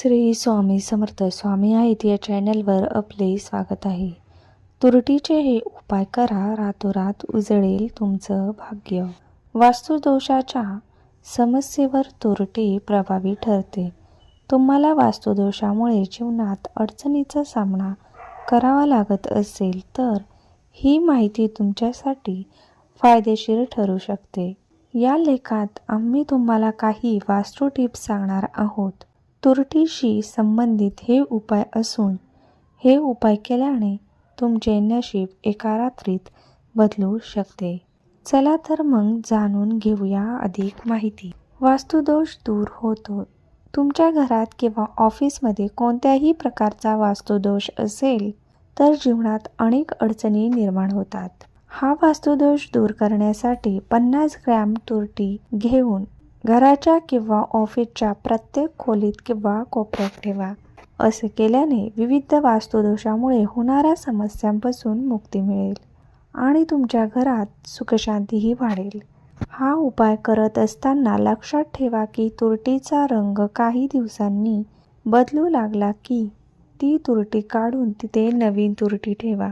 श्री स्वामी समर्थ स्वामी आहेत या चॅनलवर आपले स्वागत आहे. तुरटीचे हे उपाय करा रातोरात उजळेल तुमचं भाग्य. वास्तुदोषाच्या समस्येवर तुरटी प्रभावी ठरते. तुम्हाला वास्तुदोषामुळे जीवनात अडचणीचा सामना करावा लागत असेल तर ही माहिती तुमच्यासाठी फायदेशीर ठरू शकते. या लेखात आम्ही तुम्हाला काही वास्तू टिप्स सांगणार आहोत. तुरटीशी संबंधित हे उपाय असून हे उपाय केल्याने तुमचे नशीब एका रात्रीत बदलू शकते. चला तर मग जाणून घेऊया अधिक माहिती. वास्तुदोष दूर होतो. तुमच्या घरात किंवा ऑफिसमध्ये कोणत्याही प्रकारचा वास्तुदोष असेल तर जीवनात अनेक अडचणी निर्माण होतात. हा वास्तुदोष दूर करण्यासाठी पन्नास ग्रॅम तुरटी घेऊन घराच्या किंवा ऑफिसच्या प्रत्येक खोलीत किंवा कोपऱ्यात ठेवा. असे केल्याने विविध वास्तुदोषामुळे होणाऱ्या समस्यांपासून मुक्ती मिळेल आणि तुमच्या घरात सुखशांतीही वाढेल. हा उपाय करत असताना लक्षात ठेवा की तुरटीचा रंग काही दिवसांनी बदलू लागला की ती तुरटी काढून तिथे नवीन तुरटी ठेवा.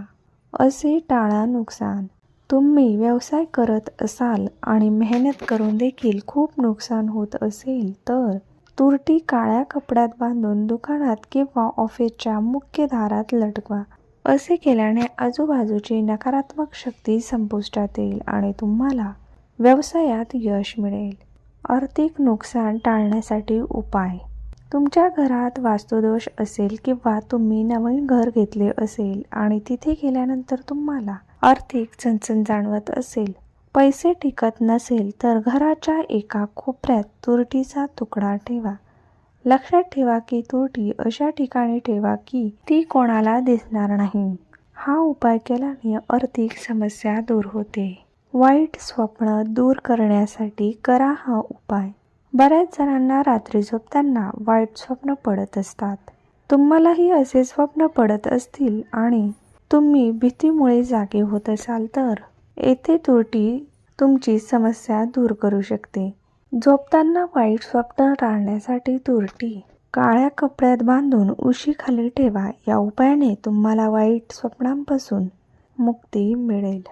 असे टाळा नुकसान. तुम्ही व्यवसाय करत असाल आणि मेहनत करून देखील खूप नुकसान होत असेल तर तुरटी काळ्या कपड्यात बांधून दुकानात किंवा ऑफिसच्या मुख्य दारात लटकवा. असे केल्याने आजूबाजूची नकारात्मक शक्ती संपुष्टात येईल आणि तुम्हाला व्यवसायात यश मिळेल. आर्थिक नुकसान टाळण्यासाठी उपाय. तुमच्या घरात वास्तुदोष असेल किंवा तुम्ही नवीन घर घेतले असेल आणि तिथे गेल्यानंतर तुम्हाला आर्थिक चणचण जाणवत असेल पैसे टिकत नसेल तर घराच्या एका कोपऱ्यात तुरटीचा तुकडा ठेवा. लक्षात ठेवा की तुरटी अशा ठिकाणी ठेवा की ती कोणाला दिसणार नाही. हा उपाय केल्याने आर्थिक समस्या दूर होते. वाईट स्वप्न दूर करण्यासाठी करा हा उपाय. बऱ्याच जणांना रात्री झोपताना वाईट स्वप्न पडत असतात. तुम्हालाही असे स्वप्न पडत असतील आणि तुम्ही भीतीमुळे जागे होत असाल तर येथे तुरटी तुमची समस्या दूर करू शकते. झोपताना वाईट स्वप्न टाळण्यासाठी तुरटी काळ्या कपड्यात बांधून उशीखाली ठेवा. या उपायाने तुम्हाला वाईट स्वप्नांपासून मुक्ती मिळेल.